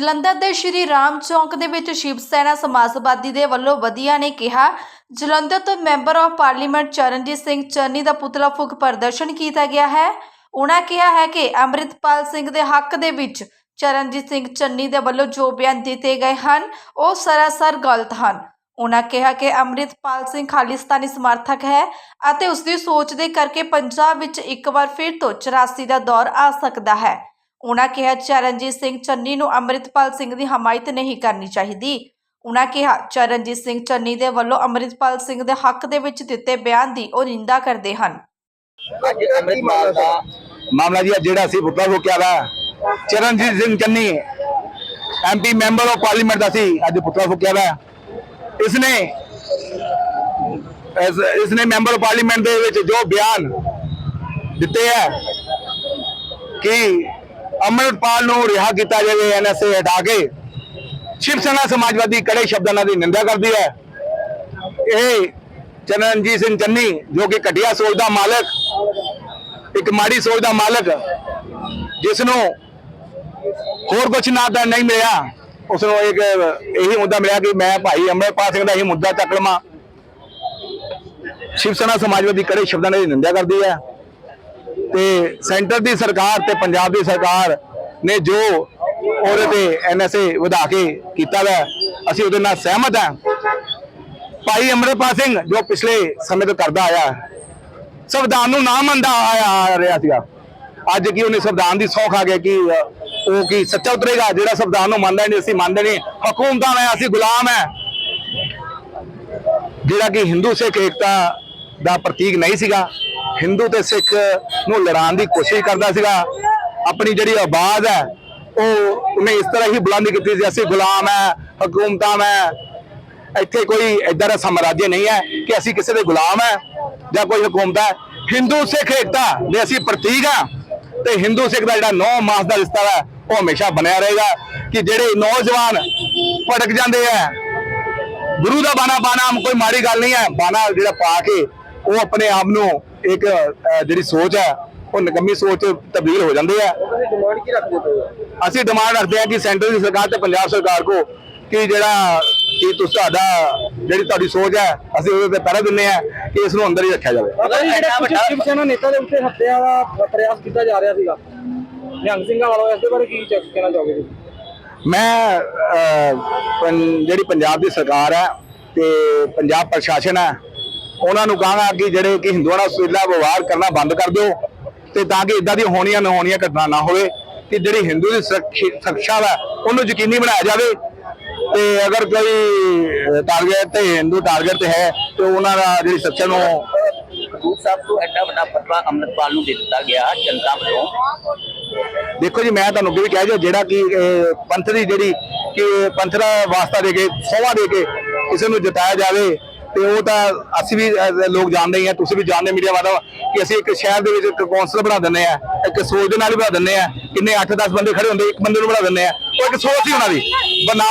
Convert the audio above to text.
ਜਲੰਧਰ ਦੇ ਸ਼੍ਰੀ ਰਾਮ ਚੌਂਕ ਦੇ ਵਿੱਚ ਸ਼ਿਵ ਸੈਨਾ ਸਮਾਜਵਾਦੀ ਦੇ ਵੱਲੋਂ ਵਧੀਆ ਨੇ ਕਿਹਾ, ਜਲੰਧਰ ਤੋਂ member of parliament Charanjit Singh Channi ਦਾ ਪੁਤਲਾ ਫੂਕ ਪ੍ਰਦਰਸ਼ਨ ਕੀਤਾ ਗਿਆ ਹੈ। ਉਹਨਾਂ ਕਿਹਾ ਹੈ ਕਿ ਅੰਮ੍ਰਿਤਪਾਲ ਸਿੰਘ ਦੇ ਹੱਕ ਦੇ ਵਿੱਚ ਚਰਨਜੀਤ ਸਿੰਘ ਚੰਨੀ ਦੇ ਵੱਲੋਂ ਜੋ ਬਿਆਨ ਦਿੱਤੇ ਗਏ ਹਨ, ਉਹ ਸਰਾਸਰ ਗਲਤ ਹਨ। ਉਹਨਾਂ ਕਿਹਾ ਕਿ ਅੰਮ੍ਰਿਤਪਾਲ ਸਿੰਘ ਖਾਲਿਸਤਾਨੀ ਸਮਰਥਕ ਹੈ ਅਤੇ ਉਸ ਦੀ ਸੋਚ ਦੇ ਕਰਕੇ ਪੰਜਾਬ ਵਿੱਚ ਇੱਕ ਵਾਰ ਫਿਰ ਤੋਂ 84 ਦਾ ਦੌਰ ਆ ਸਕਦਾ ਹੈ। ਉਹਨਾਂ ਕਿਹਾ, ਚਰਨਜੀਤ ਸਿੰਘ ਚੰਨੀ ਨੂੰ ਅੰਮ੍ਰਿਤਪਾਲ ਸਿੰਘ ਦੀ ਹਮਾਇਤ ਨਹੀਂ ਕਰਨੀ ਚਾਹੀਦੀ। ਉਹਨਾਂ ਕਿਹਾ, ਚਰਨਜੀਤ ਸਿੰਘ ਚੰਨੀ ਦੇ ਵੱਲੋਂ ਅੰਮ੍ਰਿਤਪਾਲ ਸਿੰਘ ਦੇ ਹੱਕ ਦੇ ਵਿੱਚ ਦਿੱਤੇ ਬਿਆਨ ਦੀ ਉਹ ਨਿੰਦਾ ਕਰਦੇ ਹਨ। ਅੱਜ ਅੰਮ੍ਰਿਤਪਾਲ ਦਾ ਮਾਮਲਾ ਜੀ ਜਿਹੜਾ ਸੀ ਪੁੱਤਰਾ ਰੋਕਿਆ ਵਾ, Charanjit Singh Channi MP member of parliament ਦਾ ਸੀ, ਅੱਜ ਪੁੱਤਰਾ ਫੁਕਿਆ ਵਾ। ਇਸਨੇ ਇਸਨੇ ਮੈਂਬਰ ਪਾਰਲੀਮੈਂਟ ਦੇ ਵਿੱਚ ਜੋ ਬਿਆਨ ਦਿੱਤੇ ਹੈ ਕਿ ਅੰਮ੍ਰਿਤਪਾਲ ਨੂੰ ਰਿਹਾ ਕੀਤਾ ਜਾਵੇ ਐਨਐਸਏ ਹਟਾ ਕੇ। ਸ਼ਿਵ ਸੈਨਾ ਸਮਾਜਵਾਦੀ ਕੜੇ ਸ਼ਬਦਾਂ ਨਾਲ ਦੀ ਨਿੰਦਾ ਕਰਦੀ ਹੈ। ਇਹ ਚਰਨਜੀਤ ਸਿੰਘ ਚੰਨੀ, ਜੋ ਕਿ ਘਟੀਆ ਸੋਚ ਦਾ ਮਾਲਕ, ਇੱਕ ਮਾੜੀ ਸੋਚ ਦਾ ਮਾਲਕ ਜਿਸ ਨੂੰ ਹੋਰ ਕੁਝ ਨਾ ਤਾਂ ਨਹੀਂ ਮਿਲਿਆ। ਉਸ ਨੂੰ ਇੱਕ ਇਹੀ ਮੁੱਦਾ ਮਿਲਿਆ ਕਿ ਮੈਂ ਭਾਈ ਅੰਮ੍ਰਿਤਪਾਲ ਸਿੰਘ ਦਾ ਇਹ ਮੁੱਦਾ ਚੱਕ ਲਵਾਂ। ਸ਼ਿਵ ਸੈਨਾ ਸਮਾਜਵਾਦੀ ਕੜੇ ਸ਼ਬਦਾਂ ਨਾਲ ਨਿੰਦਾ ਕਰਦੀ ਹੈ। ਤੇ ਸੈਂਟਰ ਦੀ ਸਰਕਾਰ ਤੇ ਪੰਜਾਬ ਦੀ ਸਰਕਾਰ ਨੇ ਜੋ ਉਹਦੇ ਤੇ ਐਨਐਸਏ ਵਧਾ ਕੇ ਕੀਤਾ ਹੈ ਅਸੀਂ ਉਹਦੇ ਨਾਲ ਸਹਿਮਤ ਹਾਂ। ਭਾਈ ਅੰਮ੍ਰਿਤਪਾਲ ਸਿੰਘ ਜੋ ਪਿਛਲੇ ਸਮੇਂ ਤੋਂ ਕਰਦਾ ਆਇਆ, ਸੰਵਿਧਾਨ ਨੂੰ ਨਾ ਮੰਨਦਾ ਆਇਆ ਆ ਰਿਹਾ ਸੀਗਾ। ਅੱਜ ਕੀ ਉਹਨੇ ਸੰਵਿਧਾਨ ਦੀ ਸੌਖ ਆ ਗਿਆ ਕਿ ਉਹ ਕੀ ਸੱਚਾ ਉਤਰੇਗਾ? ਜਿਹੜਾ ਸੰਵਿਧਾਨ ਨੂੰ ਮੰਨਦਾ ਨਹੀਂ, ਅਸੀਂ ਮੰਨਦੇ ਨਹੀਂ। ਹਕੂਮਤਾਂ ਨੇ ਅਸੀਂ ਗੁਲਾਮ ਹੈ। ਜਿਹੜਾ ਕਿ ਹਿੰਦੂ ਸਿੱਖ ਏਕਤਾ ਦਾ ਪ੍ਰਤੀਕ ਨਹੀਂ ਸੀਗਾ ਹਿੰਦੂ ਤੇ ਸਿੱਖ ਨੂੰ ਲੜਾਉਣ ਦੀ ਕੋਸ਼ਿਸ਼ ਕਰਦਾ ਸੀਗਾ। ਆਪਣੀ ਜਿਹੜੀ ਆਵਾਜ਼ ਹੈ, ਉਹ ਉਹਨੇ ਇਸ ਤਰ੍ਹਾਂ ਹੀ ਬੁਲੰਦ ਕੀਤੀ ਸੀ, ਅਸੀਂ ਗੁਲਾਮ ਹੈ, ਹਕੂਮਤਾਂ ਹੈ ਇੱਥੇ ਕੋਈ ਏਦਾਂ ਦਾ ਸਾਮਰਾਜ ਨਹੀਂ ਹੈ ਕਿ ਅਸੀਂ ਕਿਸੇ ਦੇ ਗੁਲਾਮ ਹੈ ਜਾਂ ਕੋਈ ਹਕੂਮਤ ਹੈ। ਹਿੰਦੂ ਸਿੱਖ ਏਕਤਾ ਦੇ ਅਸੀਂ ਪ੍ਰਤੀਕ ਆ ਤੇ ਹਿੰਦੂ ਸਿੱਖ ਦਾ ਜਿਹੜਾ ਨੌ ਮਾਸ ਦਾ ਰਿਸ਼ਤਾ ਹੈ, ਉਹ ਹਮੇਸ਼ਾ ਬਣਿਆ ਰਹੇਗਾ ਕਿ ਜਿਹੜੇ ਨੌਜਵਾਨ ਭਟਕ ਜਾਂਦੇ ਆ ਗੁਰੂ ਦਾ ਬਾਣਾ ਬਾਣਾ ਕੋਈ ਮਾੜੀ ਗੱਲ ਨਹੀਂ ਹੈ, ਬਾਣਾ ਜਿਹੜਾ ਪਾ ਕੇ ਉਹ ਆਪਣੇ ਆਪ ਨੂੰ ਇੱਕ ਜਿਹੜੀ ਸੋਚ ਹੈ ਉਹ ਨਿਕੰਮੀ ਸੋਚ ਤਬਦੀਲ ਹੋ ਜਾਂਦੇ ਆ ਤੁਸੀਂ ਡਿਮਾਂਡ ਕੀ ਰੱਖਦੇ ਹੋ। ਅਸੀਂ ਡਿਮਾਂਡ ਰੱਖਦੇ ਹਾਂ ਕਿ ਸੈਂਟਰ ਦੀ ਸਰਕਾਰ ਤੇ ਪੰਜਾਬ ਸਰਕਾਰ ਕੋ ਕਿ ਜਿਹੜਾ ਕਿ ਤੁਸੀਂ ਤੁਹਾਡਾ ਜਿਹੜੀ ਤੁਹਾਡੀ ਸੋਚ ਹੈ ਅਸੀਂ ਉਹਦੇ ਤੇ ਪਹਿਰਾ ਦਿੰਨੇ ਆ ਕਿ ਇਸ ਨੂੰ ਅੰਦਰ ਹੀ ਰੱਖਿਆ ਜਾਵੇ। ਬਾਬਾ ਜੀ ਜਿਹੜਾ ਕੁਝ ਸ਼ਿਵ ਸੈਨਾ ਨੇਤਾ ਦੇ ਉੱਤੇ ਹੱਤਿਆ ਦਾ ਪ੍ਰਯਾਸ ਕੀਤਾ ਜਾ ਰਿਹਾ ਸੀਗਾ। ਨਿਹੰਗ ਸਿੰਘਾਂ ਵੱਲੋਂ ਇਸ ਦੇ ਬਾਰੇ ਕੀ ਚੱਕ ਕਹਿਣਾ ਚਾਹੋਗੇ ਤੁਸੀਂ? ਮੈਂ ਜਿਹੜੀ ਪੰਜਾਬ ਦੀ ਸਰਕਾਰ ਹੈ ਤੇ ਪੰਜਾਬ ਪ੍ਰਸ਼ਾਸਨ ਹੈ ਉਹਨਾਂ ਨੂੰ ਕਹਾਂਗਾ ਕਿ ਜਿਹੜੇ ਕਿ ਹਿੰਦੂਆਂ ਨਾਲ ਸੁਲਾ ਵਿਵਹਾਰ ਕਰਨਾ ਬੰਦ ਕਰ ਦਿਓ ਤੇ ਤਾਂ ਕਿ ਇਦਾਂ ਦੀ ਹੋਣੀਆਂ ਨਾ ਹੋਣੀਆਂ ਘਟਨਾ ਨਾ ਹੋਵੇ ਕਿ ਜਿਹੜੀ ਹਿੰਦੂ ਦੀ ਸੁਰੱਖਿ- ਸੁਰੱਖਿਆ ਹੈ ਉਹਨੂੰ ਯਕੀਨੀ ਬਣਾਇਆ ਜਾਵੇ ਤੇ ਅਗਰ ਕੋਈ ਟਾਰਗੇਟ ਤੇ ਹਿੰਦੂ ਟਾਰਗੇਟ ਤੇ ਹੈ ਤੇ ਉਹਨਾਂ ਦਾ ਜਿਹੜੀ ਸੁਰੱਖਿਆ ਨੂੰ ਹਜ਼ੂਰ ਸਾਹਿਬ ਤੋਂ ਐਡਾ ਵੱਡਾ ਫਤਵਾ ਅੰਮ੍ਰਿਤਪਾਲ ਨੂੰ ਦੇ ਦਿੱਤਾ ਗਿਆ ਜਨਤਾ ਵੱਲੋਂ। ਦੇਖੋ ਜੀ ਮੈਂ ਤੁਹਾਨੂੰ ਅੱਗੇ ਵੀ ਕਹਿ ਜੋ ਜਿਹੜਾ ਕਿ ਪੰਥ ਦੀ ਜਿਹੜੀ ਕਿ ਪੰਥ ਦਾ ਵਾਸਤਾ ਦੇ ਕੇ ਸੋਵਾ ਦੇ ਕੇ ਕਿਸੇ ਨੂੰ ਜਿਤਾਇਆ ਜਾਵੇ ਤੇ ਉਹ ਤਾਂ ਅਸੀਂ ਵੀ ਲੋਕ ਜਾਣਦੇ ਹੀ ਆ, ਤੁਸੀਂ ਵੀ ਜਾਣਦੇ ਮੀਡੀਆ ਵਾਲਾ, ਕਿ ਅਸੀਂ ਇੱਕ ਸ਼ਹਿਰ ਦੇ ਵਿੱਚ ਇੱਕ ਕੌਂਸਲ ਬਣਾ ਦਿੰਦੇ ਆ, ਇੱਕ ਸੋਚ ਦੇ ਨਾਲ ਹੀ ਬਣਾ ਦਿੰਦੇ ਆ, ਕਿੰਨੇ 8-10 ਬੰਦੇ ਖੜੇ ਹੁੰਦੇ, ਇੱਕ ਬੰਦੇ ਨੂੰ ਬਣਾ ਦਿੰਦੇ ਆ, ਉਹ ਇੱਕ ਸੋਚ ਹੀ ਉਹਨਾਂ ਦੀ ਬਣਾ